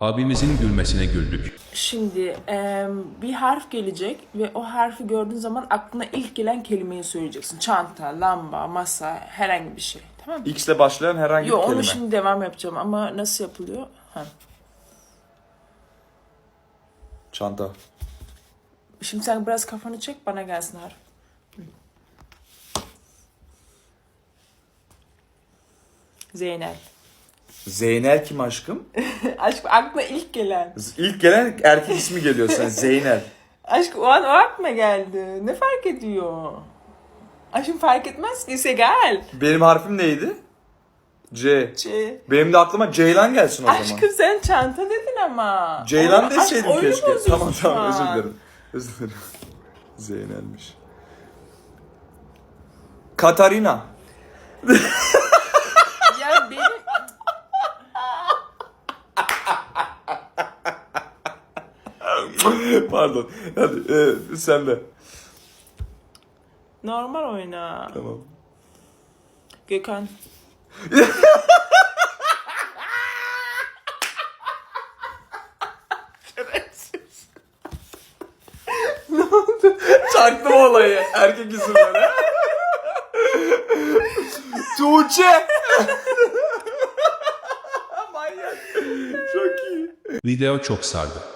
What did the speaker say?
Abimizin gülmesine güldük. Şimdi em, bir harf gelecek ve o harfi gördüğün zaman aklına ilk gelen kelimeyi söyleyeceksin. Çanta, lamba, masa, herhangi bir şey. Tamam mı? X ile başlayan herhangi Yo bir kelime. onu şimdi devam yapacağım ama nasıl yapılıyor? Ha. Çanta. Şimdi sen biraz kafanı çek bana gelsin harf. Zeynel. Zeynel kim aşkım? Aşk aklına ilk gelen. İlk gelen erkek ismi geliyor sen. Zeynel. Aşk o an o aklıma geldi. Ne fark ediyor? Aşkım fark etmez ki. Segal. Benim harfim neydi? C. Şey. Benim de aklıma Ceylan gelsin o zaman. Aşkım sen çanta dedin ama. Ceylan aşk deseydin oyunu keşke. Tamam tamam özür dilerim. Özür dilerim. Zeynel'miş. Katarina. Ya benim... Pardon. Hadi e, sen de. Normal oyna. Tamam. Gökhan. Çaktım olayı. Erkek isimleri. Tuğçe. Manyak. Çok iyi. Video çok sardı.